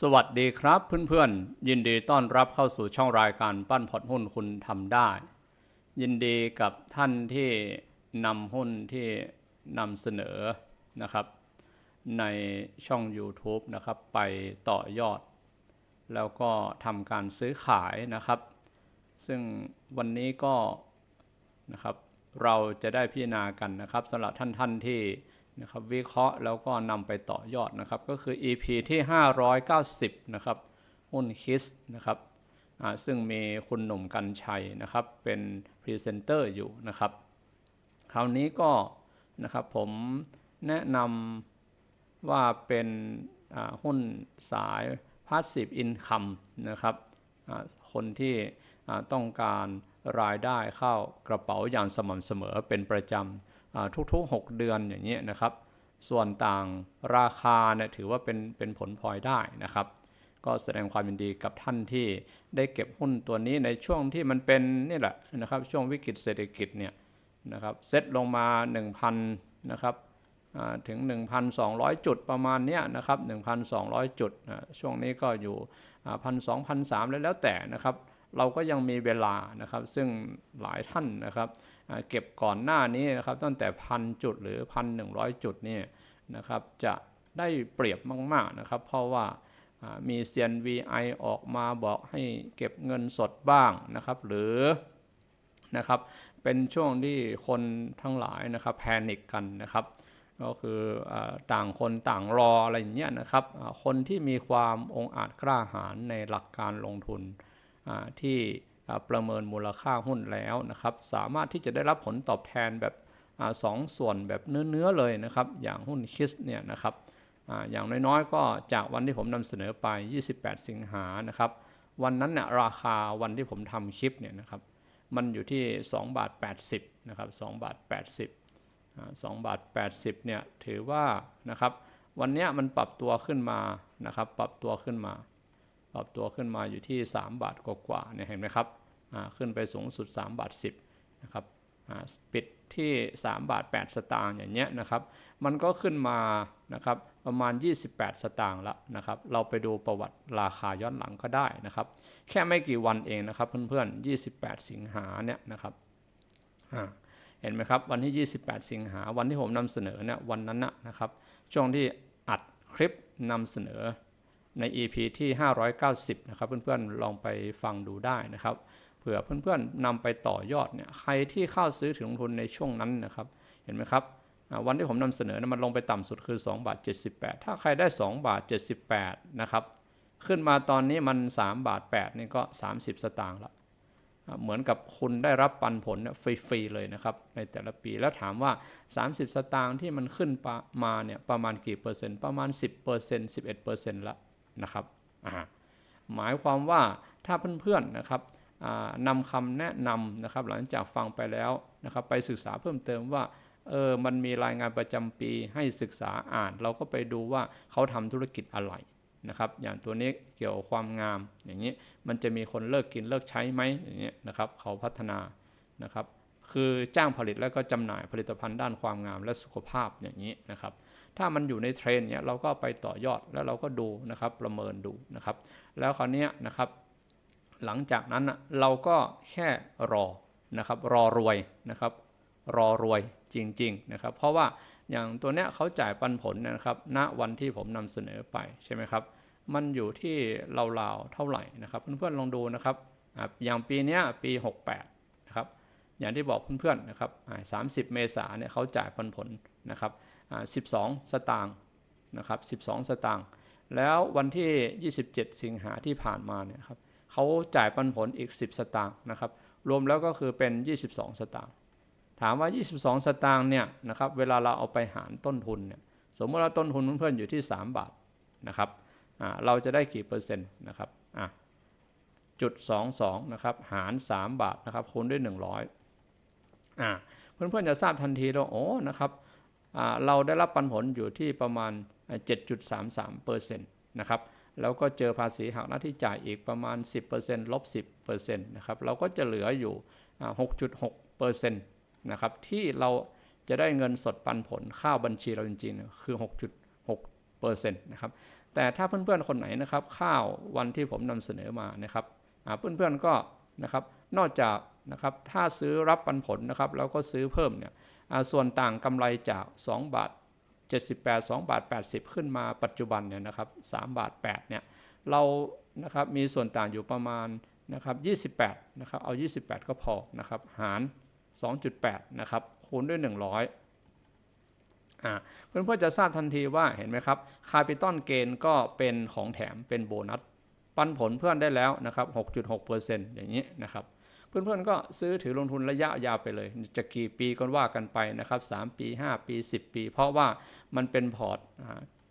สวัสดีครับเพื่อนๆ ยินดีต้อนรับเข้าสู่ช่องรายการปั้นพอร์ตหุ้นคุณทำได้ ยินดีกับท่านที่นำหุ้นที่นำเสนอนะครับ ในช่อง YouTube นะครับ ไปต่อยอด แล้วก็ทำการซื้อขายนะครับ ซึ่งวันนี้ก็นะครับเราจะได้พิจารณากันนะครับสำหรับท่านท่านที่ นะครับวิเคราะห์แล้วก็นำไปต่อยอดนะครับ ก็คือ EP ที่ 590 นะครับหุ้นคิสนะครับซึ่งมีคุณหนุ่มกัญชัยนะครับ เป็นพรีเซนเตอร์อยู่นะครับ คราวนี้ก็นะครับผมแนะนำว่าเป็นหุ้นสาย Passive Income นะครับคนที่ต้องการรายได้เข้ากระเป๋าอย่างสม่ำเสมอเป็นประจำ ทุกๆ 6 เดือนอย่างนี้ยนะครับ ส่วนต่างราคาเนี่ยถือว่าเป็นเป็นผลพลอยได้นะครับ ก็แสดงความยินดีกับท่านที่ได้เก็บหุ้นตัวนี้ในช่วงที่มันเป็นนี่แหละนะครับช่วงวิกฤตเศรษฐกิจเนี่ยนะครับเซ็ตลงมา 1,000นะครับถึง 1,200 จุดประมาณเนี้ยนะครับ 1,200 จุดช่วงนี้ก็อยู่พันสองพันสามแล้วแล้วแต่นะครับ เราก็ยังมีเวลานะครับ ซึ่งหลายท่านนะครับ เก็บก่อนหน้านี้นะครับตั้งแต่พันจุดหรือพันหนึ่งร้อยจุดนี่นะครับจะได้เปรียบมากๆนะครับ เพราะว่ามีเซียน VI ออกมาบอกให้เก็บเงินสดบ้างนะครับ หรือนะครับเป็นช่วงที่คนทั้งหลายนะครับแพนิคกันนะครับก็คืออต่างคนต่างรออะไรอย่างเงี้ยนะครับคนที่มีความองอาจกล้าหาญในหลักการลงทุนที่ ประเมินมูลค่าหุ้นแล้วนะครับ สามารถที่จะได้รับผลตอบแทนแบบอสองส่วนแบบเนื้อๆเลยนะครับ อย่างหุ้นคิสเนี่ยนะครับออย่างน้อยๆ ก็จากวันที่ผมนำเสนอไป 28 สิงหานะครับ วันนั้นเนี่ยราคาวันที่ผมทำคลิปเนี่ยนะครับ มันอยู่ที่2บาท80นะครับ2บาท80อ่า2บาท80เนี่ยถือว่านะครับ วันนี้มันปรับตัวขึ้นมานะครับ ปรับตัวขึ้นมา ปรับตัวขึ้นมาอยู่ที่ 3 บาทกว่าๆเนี่ยเห็นไหมครับอ่าขึ้นไปสูงสุด 3 บาท 10นะครับอ่าปิดที่ 3 บาท 8 สตางค์อย่างเงี้ยนะครับ มันก็ขึ้นมานะครับประมาณ 28 สตางค์ละนะครับ เราไปดูประวัติราคาย้อนหลังก็ได้นะครับ แค่ไม่กี่วันเองนะครับเพื่อนๆ 28 สิงหาเนี่ยนะครับอ่าเห็นไหมครับวันที่ 28 สิงหาวันที่ผมนำเสนอเนี่ยวันนั้นนะนะครับ ช่วงที่อัดคลิปนำเสนอ ใน EP ที่ 590 นะครับ เพื่อนๆ ลองไปฟังดูได้นะครับเผื่อเพื่อนๆนำไปต่อยอดเนี่ยใครที่เข้าซื้อถึงลงทุนในช่วงนั้นนะครับ เห็นไหมครับวันที่ผมนำเสนอนะมันลงไปต่ำสุดคือ2บาท78 ถ้าใครได้2บาท78นะครับขึ้นมาตอนนี้มัน3บาท8นี่ก็ 30 สตางค์ละเหมือนกับคุณได้รับปันผลเนี่ยฟรีๆเลยนะครับในแต่ละปีแล้วถามว่า 30 สตางค์ที่มันขึ้นมาเนี่ยประมาณกี่เปอร์เซ็นต์ประมาณ 10% 11%ละ นะครับหมายความว่าถ้าเพื่อนๆนะครับนำคำแนะนำนะครับ หลังจากฟังไปแล้วนะครับไปศึกษาเพิ่มเติมว่าเออมันมีรายงานประจำปีให้ศึกษาอ่าน เราก็ไปดูว่าเขาทำธุรกิจอะไรนะครับ อย่างตัวนี้เกี่ยวกับความงามอย่างนี้มันจะมีคนเลิกกินเลิกใช้ไหมอย่างนี้นะครับเขาพัฒนานะครับ คือจ้างผลิตแล้วก็จำหน่ายผลิตภัณฑ์ด้านความงามและสุขภาพอย่างนี้นะครับ ถ้ามันอยู่ในเทรนเนี้ยเราก็ไปต่อยอดแล้วเราก็ดูนะครับประเมินดูนะครับ แล้วคราวนี้นะครับ หลังจากนั้นเราก็แค่รอนะครับ รอรวยนะครับ รอรวยจริงๆนะครับ เพราะว่าอย่างตัวเนี้ยเขาจ่ายปันผลนะครับ ณวันที่ผมนำเสนอไปใช่ไหมครับ มันอยู่ที่ราวๆเท่าไหร่นะครับ เพื่อนๆลองดูนะครับอย่างปีเนี้ยปี 68 อย่างที่บอกเพื่อนๆนะครับอ่า30เมษาเนี่ยเขาจ่ายปันผลนะครับอ่า12สตางค์นะครับ12สตางค์แล้ววันที่ 27 สิงหาที่ผ่านมาเนี่ยครับเขาจ่ายปันผลอีก 10 สตางค์นะครับ รวมแล้วก็คือเป็น 22 สตางค์ถามว่า 22 สตางค์เนี่ยนะครับเวลาเราเอาไปหารต้นทุนเนี่ยสมมติว่าต้นทุนเพื่อนๆอยู่ที่ 3 บาทนะครับเราจะได้กี่เปอร์เซ็นต์นะครับจุด22นะครับหาร 3 บาทนะครับคูณด้วย 100 อ่าเพื่อนๆจะทราบทันทีว่าโอ้นะครับเราได้รับปันผลอยู่ที่ประมาณ 7.33เปอร์เซ็นต์นะครับแล้วก็เจอภาษีหักหน้าที่จ่ายอีกประมาณ 10%ลบ 10%นะครับเราก็จะเหลืออยู่อ่า6.6%นะครับที่เราจะได้เงินสดปันผลเข้าบัญชีเราจริงๆ คือ 6.6%นะครับแต่ถ้าเพื่อนๆ คนไหนนะครับข้าววันที่ผมนำเสนอมานะครับเพื่อนๆก็ นะครับ นอกจากนะครับถ้าซื้อรับปันผลนะครับแล้วก็ซื้อเพิ่มเนี่ยส่วนต่างกำไรจาก 2 บาท 78 2 บาท 80 ขึ้นมาปัจจุบันเนี่ยนะครับ3บาท8เนี่ยเรานะครับมีส่วนต่างอยู่ประมาณนะครับ28นะครับเอา 28 ก็พอนะครับหาร 2.8นะครับคูณด้วย 100อ่าเพื่อนๆจะทราบทันทีว่าเห็นไหมครับคาปิตอลเกนก็เป็นของแถมเป็นโบนัส ปันผลเพื่อนได้แล้วนะครับ 6.6%อย่างนี้นะครับ เพื่อนๆก็ซื้อถือลงทุนระยะยาวไปเลย จะกี่ปีก็ว่ากันไปนะครับ 3 ปี 5 ปี 10 ปี เพราะว่ามันเป็นพอร์ต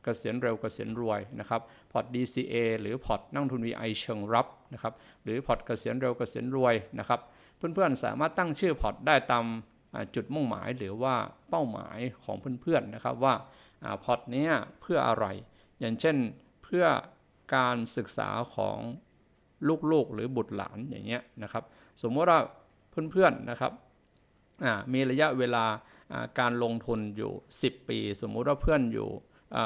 เกษียณเร็วเกษียณรวยนะครับพอร์ต DCA หรือพอร์ตนักลงทุน VI เชิงรับนะครับหรือพอร์ตเกษียณเร็วเกษียณรวยนะครับเพื่อนๆสามารถตั้งชื่อพอร์ตได้ตามจุดมุ่งหมายหรือว่าเป้าหมายของเพื่อนๆนะครับว่าอ่าพอร์ตเนี้ยเพื่ออะไร อย่างเช่นเพื่อ การศึกษาของลูกๆหรือบุตรหลานอย่างเงี้ยนะครับ สมมติว่าเพื่อนๆนะครับมีระยะเวลาการลงทุนอยู่ 10 ปี สมมุติว่าเพื่อนอยู่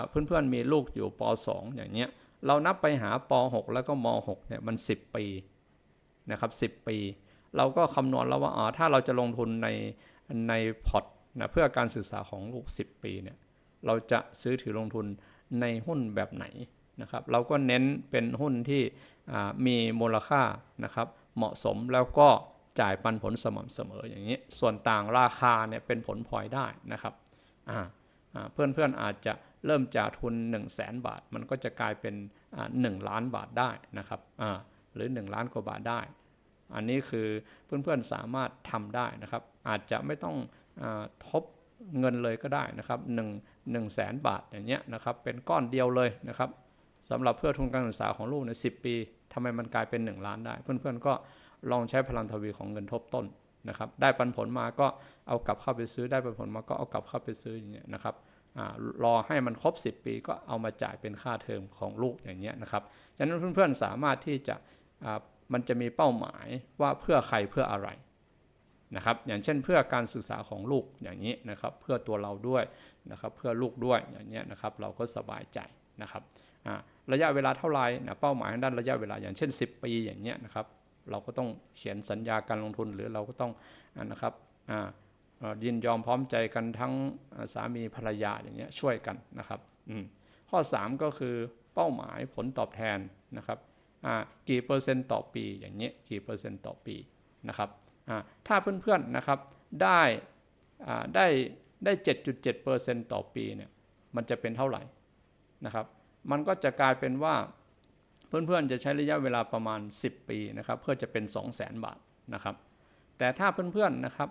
เพื่อนๆมีลูกอยู่ป .2 อย่างเงี้ยเรานับไปหาป .6 แล้วก็ม .6 เนี่ยมัน 10 ปีนะครับ10 ปี เราก็คำนวณแล้วว่าอ๋อถ้าเราจะลงทุนในในพอร์ตนะเพื่อการศึกษาของลูก 10 ปีเนี่ยเราจะซื้อถือลงทุนในหุ้นแบบไหน นะครับเราก็เน้นเป็นหุ้นที่มีมูลค่านะครับเหมาะสมแล้วก็จ่ายปันผลสม่ำเสมออย่างนี้ ส่วนต่างราคาเนี่ยเป็นผลพลอยได้นะครับอ่อ่าเพื่อนๆอาจจะเริ่มจากทุน 1 0 0 0 0แสนบาท มันก็จะกลายเป็นอ่า1ล้านบาทได้นะครับหรือ 1 ล้านกว่าบาทได้ อันนี้คือเพื่อนๆสามารถทำได้นะครับ อาจจะไม่ต้องอทบเงินเลยก็ได้นะครับ1 1แสนบาทอย่างเงี้ยนะครับเป็นก้อนเดียวเลยนะครับ สำหรับเพื่อทุนการศึกษาของลูกใน10ปีทำไมมันกลายเป็น 1 ล้านได้ เพื่อนๆก็ลองใช้พลังทวีของเงินทบต้นนะครับได้ปันผลมาก็เอากลับเข้าไปซื้อได้ปันผลมาก็เอากลับเข้าไปซื้ออย่างเงี้ยนะครับอรอให้มันครบ 10 ปีก็เอามาจ่ายเป็นค่าเทอมของลูกอย่างเงี้ยนะครับฉะนั้นเพื่อนๆสามารถที่จะมันจะมีเป้าหมายว่าเพื่อใครเพื่ออะไรนะครับอย่างเช่นเพื่อการศึกษาของลูกอย่างนี้นะครับเพื่อตัวเราด้วยนะครับเพื่อลูกด้วยอย่างเงี้ยนะครับเราก็สบายใจนะครับอ่า ระยะเวลาเท่าไหร่นะเป้าหมายทางด้านระยะเวลาอย่างเช่น 10 ปีอย่างเงี้ยนะครับเราก็ต้องเขียนสัญญาการลงทุนหรือเราก็ต้องอานะครับยินยอมพร้อมใจกันทั้งสามีภรรยาอย่างเงี้ยช่วยกันนะครับข้อ 3 ก็คือเป้าหมายผลตอบแทนนะครับกี่เปอร์เซ็นต์ต่อปีอย่างเงี้ยกี่เปอร์เซ็นต์ต่อปีนะครับถ้าเพื่อนๆนะครับได้ได้ได้ 7.7%ต่อปีเนี่ยมันจะเป็นเท่าไหร่นะครับ มันก็จะกลายเป็นว่าเพื่อนๆจะใช้ระยะเวลาประมาณ 10 ปีนะครับเพื่อจะเป็น 2 0 0 0 0 0 บาทนะครับ แต่ถ้าเพื่อนๆนะครับ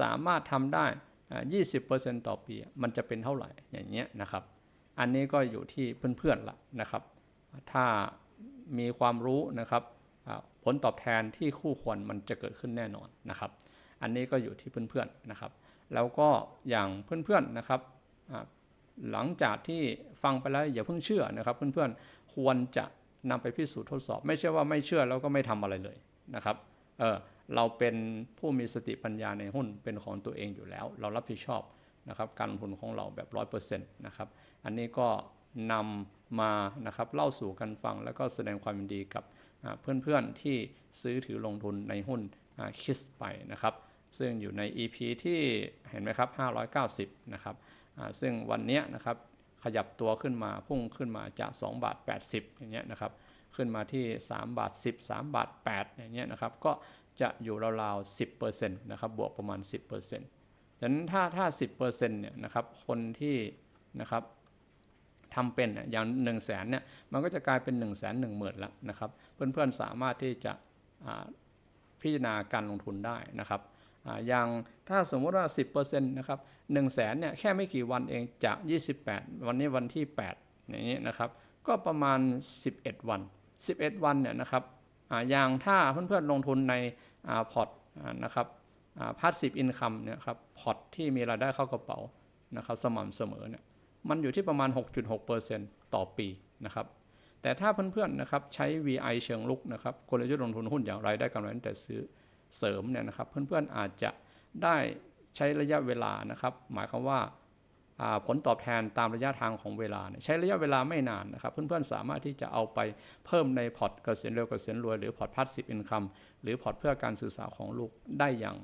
สามารถทำได้อ่า20%ต่อปี มันจะเป็นเท่าไหร่อย่างเงี้ยนะครับ อันนี้ก็อยู่ที่เพื่อนๆละนะครับ ถ้ามีความรู้นะครับผลตอบแทนที่คู่ควรมันจะเกิดขึ้นแน่นอนนะครับ อันนี้ก็อยู่ที่เพื่อนๆนะครับ แล้วก็อย่างเพื่อนๆนะครับ หลังจากที่ฟังไปแล้วอย่าเพิ่งเชื่อนะครับ เพื่อนๆควรจะนำไปพิสูจน์ทดสอบ ไม่ใช่ว่าไม่เชื่อแล้วก็ไม่ทำอะไรเลยนะครับเออเราเป็นผู้มีสติปัญญาในหุ้นเป็นของตัวเองอยู่แล้ว เรารับผิดชอบนะครับการลงทุนของเราแบบ100%นะครับอันนี้ก็นำมานะครับเล่าสู่กันฟังแล้วก็แสดงความยินดีกับเพื่อนๆที่ซื้อถือลงทุนในหุ้นคิสไปนะครับ ซึ่งอยู่ใน EP ที่เห็นไหมครับ 590 นะครับ ซึ่งวันนี้นะครับขยับตัวขึ้นมาพุ่งขึ้นมาจาก2บาท80 อย่างเงี้ยนะครับขึ้นมาที่3บาท10 3บาท8อย่างเงี้ยนะครับก็จะอยู่ราวๆ10%นะครับบวกประมาณ 10%ฉะนั้นถ้าถ้า 10%เนี่ยนะครับคนที่นะครับทำเป็นอย่าง1นึ่งแสนเนี่ยมันก็จะกลายเป็น1นึ่งแสนหนึ่งหมื่นละนะครับเพื่อนๆสามารถที่จะพิจารณาการลงทุนได้นะครับ อย่างถ้าสมมติว่า 10%นะครับ1นึ่งแสนเนี่ยแค่ไม่กี่วันเองจาก 28 วันนี้วันที่ 8 อย่างนี้นะครับ ก็ประมาณ 11 วัน 11 วันเนี่ยนะครับออย่างถ้าเพื่อนๆลงทุนในพอร์ตนะครับพาสซีฟอินคัมเนี่ยครับพอร์ตที่มีรายได้เข้ากระเป๋านะครับสม่ำเสมอเนี่ยมันอยู่ที่ประมาณ 6.6%ต่อปีนะครับแต่ถ้าเพื่อนๆนะครับใช้ VI เชิงลุกนะครับกลยุทธ์ลงทุนหุ้นอย่างไรได้กำไรตั้งแต่ซื้อ เสริมเนี่ยนะครับเพื่อนๆอาจจะได้ใช้ระยะเวลานะครับหมายความว่าผลตอบแทนตามระยะทางของเวลาใช้ระยะเวลาไม่นานนะครับเพื่อนๆสามารถที่จะเอาไปเพิ่มในพอร์ตเกษียณเร็วเกษียณรวยหรือพอร์ตพาสซีฟอินคัมหรือพอร์ตเพื่อการศึกษาของลูกได้อย่าง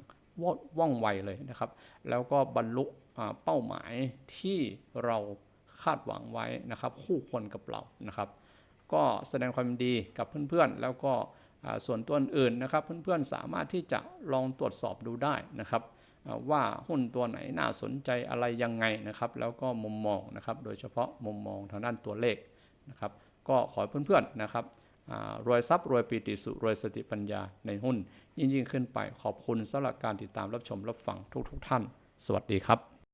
ว่องว่องไวเลยนะครับ แล้วก็บรรลุเป้าหมายที่เราคาดหวังไว้นะครับ คู่ควรกับเรานะครับ ก็แสดงความดีกับเพื่อนๆ แล้วก็ ส่วนตัวอื่นนะครับเพื่อนๆสามารถที่จะลองตรวจสอบดูได้นะครับว่าหุ้นตัวไหนน่าสนใจอะไรยังไงนะครับแล้วก็มุมมองนะครับโดยเฉพาะมุมมองทางด้านตัวเลขนะครับก็ขอเพื่อนๆนะครับรวยทรัพย์รวยปีติสุรวยสติปัญญาในหุ้นยิ่งยิ่งๆขึ้นไปขอบคุณสำหรับการติดตามรับชมรับฟังทุกๆท่าน สวัสดีครับ